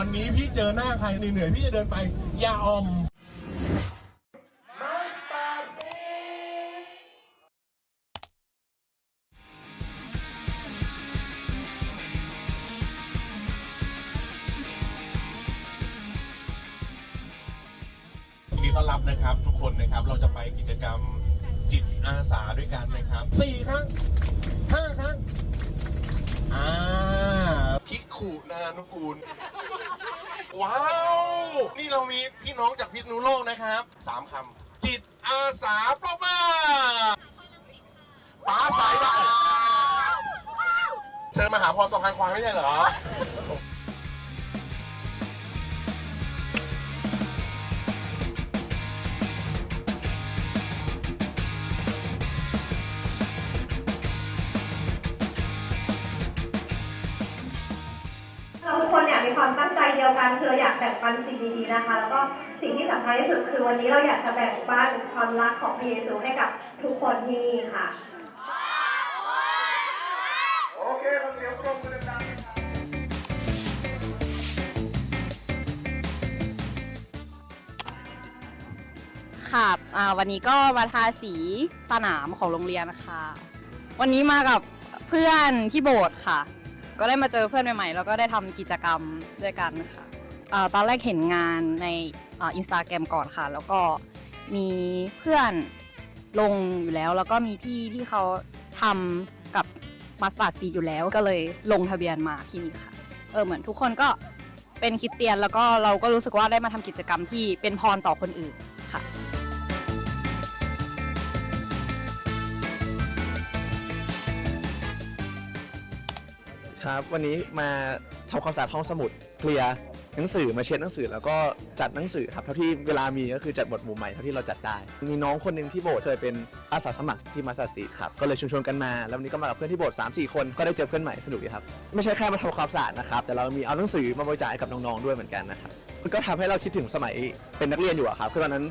วันนี้พี่เจอหน้าใครเหนื่อยๆพี่จะเดินไปอย่าอมดีต้อนรับนะครับทุกคนนะครับเราจะไปกิจกรรมจิตอาสาด้วยกันนะครับสี่ครั้งห้าครั้งอ่าคิขุนานุกูล ว้าว นี่เรามีพี่น้องจากพิษณุโลกนะครับสามคำจิตอาสาปรบมือป้าสายบ้าเธอมาหาพรสำคัญควายไม่ใช่เหรอเราทุกคนเนี่ยมีความตั้ง ใจเดียวกันคืออยากแบ่งปันสิ่งดีๆนะคะ แล้วก็สิ่งที่สำคัญที่สุดคือวันนี้เราอยากจะแบ่งปันความรักของพระเยซูให้กับทุกคนที่นี่ค่ะค่ะอ่าวันนี้ก็มาทาสีสนามของโรงเรียนค่ะ วันนี้มากับเพื่อนที่โบสถ์ค่ะ ก็ได้มาเจอเพื่อนใหม่ๆ แล้วก็ได้ทำกิจกรรมด้วยกันค่ะอ่าตอนแรกเห็นงานในอินสตาแกรมก่อนค่ะ แล้วก็มีเพื่อนลงอยู่แล้ว แล้วก็มีพี่ที่เขาทำกับมาสตาร์ดซีอยู่แล้ว ก็เลยลงทะเบียนมาที่นี่ค่ะ เออเหมือนทุกคนก็เป็นคริสเตียนแล้วก็เราก็รู้สึกว่าได้มาทำกิจกรรมที่เป็นพรต่อคนอื่นค่ะ ครับ วันนี้มาทำความสะอาดห้องสมุดเคลียร์หนังสือมาเช็ดหนังสือแล้วก็จัดหนังสือครับเท่าที่เวลามีก็คือจัดบทหมู่ใหม่เท่าที่เราจัดได้ มีน้องคนหนึ่งที่โบสถ์เคยเป็นอาสาสมัครที่มาสาสีครับก็เลยชวนชวนๆกันมา แล้ววันนี้ก็มากับเพื่อนที่โบสถ์สามสี่คนก็ได้เจอเพื่อนใหม่สนุกดีครับไม่ใช่แค่มาทำความสะอาดนะครับแต่เรามีเอาหนังสือมาบริจาคให้กับน้องๆด้วยเหมือนกันนะครับมันก็ทำให้เราคิดถึงสมัยเป็นนักเรียนอยู่อะครับคือตอนนั้น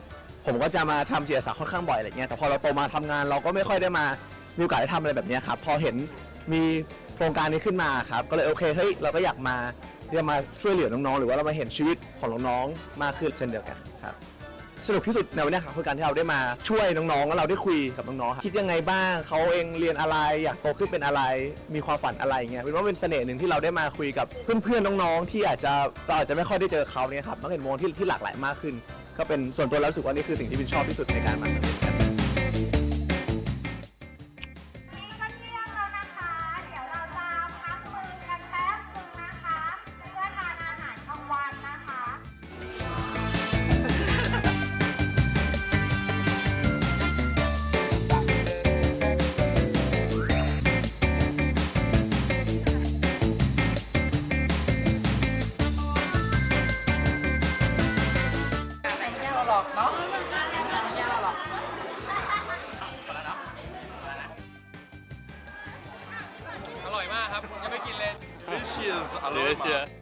ผมก็จะมาทำจิตอาสาค่อนข้างบ่อยอะไรเงี้ยแต่พอเราโตมาทำงานเราก็ไม่ค่อยได้มามีโอกาสได้ทำอะไรแบบเนี้ยครับพอเห็นมี โครงการนี้ขึ้นมาครับ ก็เลยโอเคเฮ้ยเราก็อยากมาเรียกมาช่วยเหลือน้องๆ หรือว่าเรามาเห็นชีวิตของน้องๆ มากขึ้นเช่นเดียวกันครับ สนุกที่สุดในวันนี้ครับคือการที่เราได้มาช่วยน้องๆ แล้วเราได้คุยกับน้องๆครับคิดยังไงบ้างเขาเองเรียนอะไร อยากโตขึ้นเป็นอะไร มีความฝันอะไรเงี้ยเป็นว่าเป็นเสน่ห์หนึ่งที่เราได้มาคุยกับเพื่อนๆ น้องๆ ที่อาจจะเราอาจจะไม่ค่อยได้เจอเขาเนี่ยครับต้อเห็นมุมที่ที่หลากหลายมากขึ้น ก็เป็นส่วนตัวแล้วรู้สึกว่านี่คือสิ่งที่บินชอบที่สุดในการมา Delicious aroma.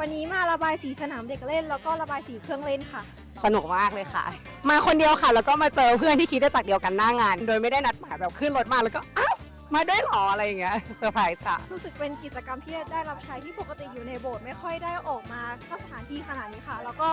วันนี้มาระบายสีสนามเด็กเล่น แล้วก็ระบายสีเครื่องเล่นค่ะ สนุกมากเลยค่ะ มาคนเดียวค่ะ แล้วก็มาเจอเพื่อนที่คิดได้จากเดียวกันหน้างาน โดยไม่ได้นัดหมายแบบขึ้นรถมาแล้วก็อ้าว มาด้วยเหรออะไรอย่างเงี้ยเซอร์ไพรส์ค่ะ รู้สึกเป็นกิจกรรมที่ได้รับใช้ที่ปกติอยู่ในโบสถ์ไม่ค่อยได้ออกมานอกสถานที่ขนาดนี้ค่ะ แล้วก็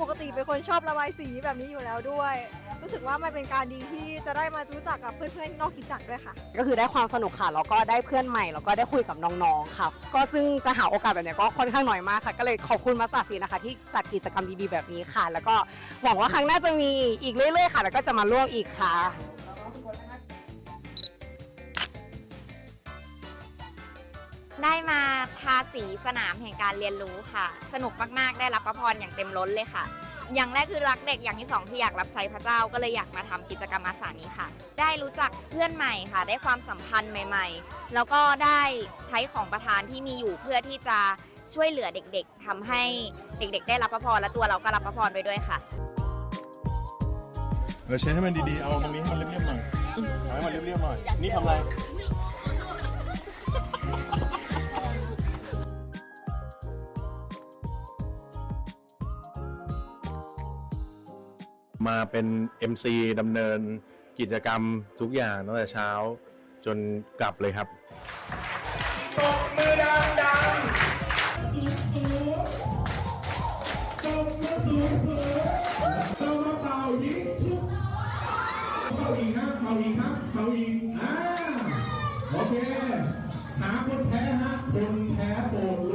ปกติเป็นคนชอบระบายสีแบบนี้อยู่แล้วด้วย รู้สึกว่ามันเป็นการดีที่จะได้มารู้จักกับเพื่อนๆนอกคิดจักรด้วยค่ะ ก็คือได้ความสนุกค่ะแล้วก็ได้เพื่อนใหม่แล้วก็ได้คุยกับน้องๆค่ะก็ซึ่งจะหาโอกาสแบบเนี้ยก็ค่อนข้างน้อยมากค่ะ ก็เลยขอบคุณมาสตาร์ซีนะคะ ที่จัดกิจกรรมดีๆแบบนี้ค่ะ แล้วก็หวังว่าครั้งหน้าจะมีอีกเรื่อยๆค่ะ แล้วก็จะมาร่วมอีกค่ะ ได้มาทาสีสนามแห่งการเรียนรู้ค่ะ สนุกมากๆ ได้รับพระพรอย่างเต็มล้นเลยค่ะ อย่างแรกคือรักเด็กอย่างที่สองที่อยากรับใช้พระเจ้าก็เลยอยากมาทำกิจกรรมอาสานี้ค่ะ ได้รู้จักเพื่อนใหม่ค่ะ ได้ความสัมพันธ์ใหม่ ๆ แล้วก็ได้ใช้ของประทานที่มีอยู่เพื่อที่จะช่วยเหลือเด็กๆทำให้เด็ก ๆ ได้รับพระพรและตัวเราก็รับพระพรไปด้วยค่ะเออเช็ดให้มันดีๆ เอาตรงนี้ให้มันเรียบๆหน่อย ให้มันเรียบๆหน่อย นี่ทำอะไร มาเป็น MC ดำเนินกิจกรรมทุกอย่างตั้งแต่เช้าจนกลับเลยครับ ตบมือดังๆเรามาเป่ายิงชุบเป่าอีกครับเป่าอีกครับเป่าอีกอ่าโอเค หาคนแพ้ฮะคนแพ้โปรดล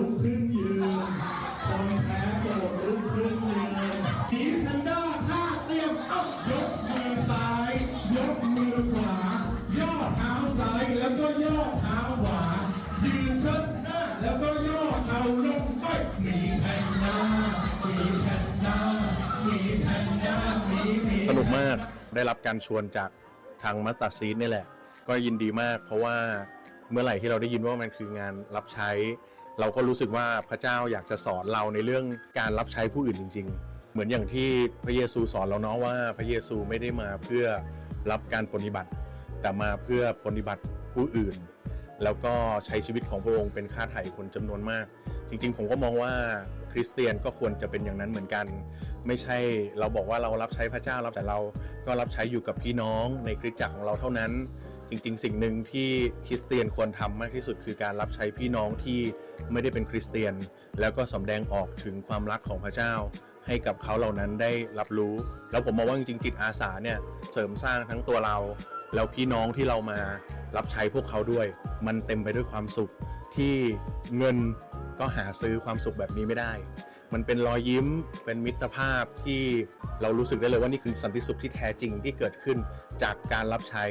ได้รับการชวนจากทางมัตตาซีดนี่แหละ ก็ยินดีมาก เพราะว่าเมื่อไหร่ที่เราได้ยินว่ามันคืองานรับใช้ เราก็รู้สึกว่าพระเจ้าอยากจะสอนเราในเรื่องการรับใช้ผู้อื่นจริง ๆ เหมือนอย่างที่พระเยซูสอนเราเนาะว่าพระเยซูไม่ได้มาเพื่อรับการปฏิบัติ แต่มาเพื่อปฏิบัติผู้อื่น แล้วก็ใช้ชีวิตของพระองค์เป็นค่าไถ่คนจำนวนมาก จริง ๆ ผมก็มองว่า ริสเตียนก็ควรจะเป็นอย่างนั้นเหมือนกัน ไม่ใช่เราบอกว่าเรารับใช้พระเจ้ารับแต่เราก็รับใช้อยู่กับพี่น้องในคริสตจักรของเราเท่านั้น จริง ๆ สิ่งหนึ่งที่คริสเตียนควรทำมากที่สุด คือการรับใช้พี่น้องที่ไม่ได้เป็นคริสเตียน แล้วก็สำแดงออกถึงความรักของพระเจ้า ให้กับเขาเหล่านั้นได้รับรู้ แล้วผมมองว่าจริงๆจิตอาสาเนี่ยเสริมสร้างทั้งตัวเราแล้วพี่น้องที่เรามารับใช้พวกเขาด้วย มันเต็มไปด้วยความสุขที่เงิน ก็หาซื้อความสุขแบบนี้ไม่ได้ มันเป็นรอยยิ้มเป็นมิตรภาพที่เรารู้สึกได้เลยว่านี่คือสันติสุขที่แท้จริงที่เกิดขึ้นจากการรับใช้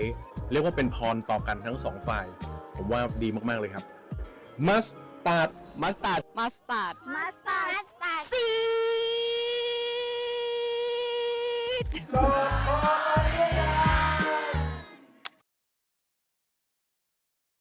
เรียกว่าเป็นพรต่อกันทั้งสองฝ่าย ผมว่าดีมากๆเลยครับมัสตาร์ดมัสตาร์ดมัสตาร์ดมาสตาร์มาส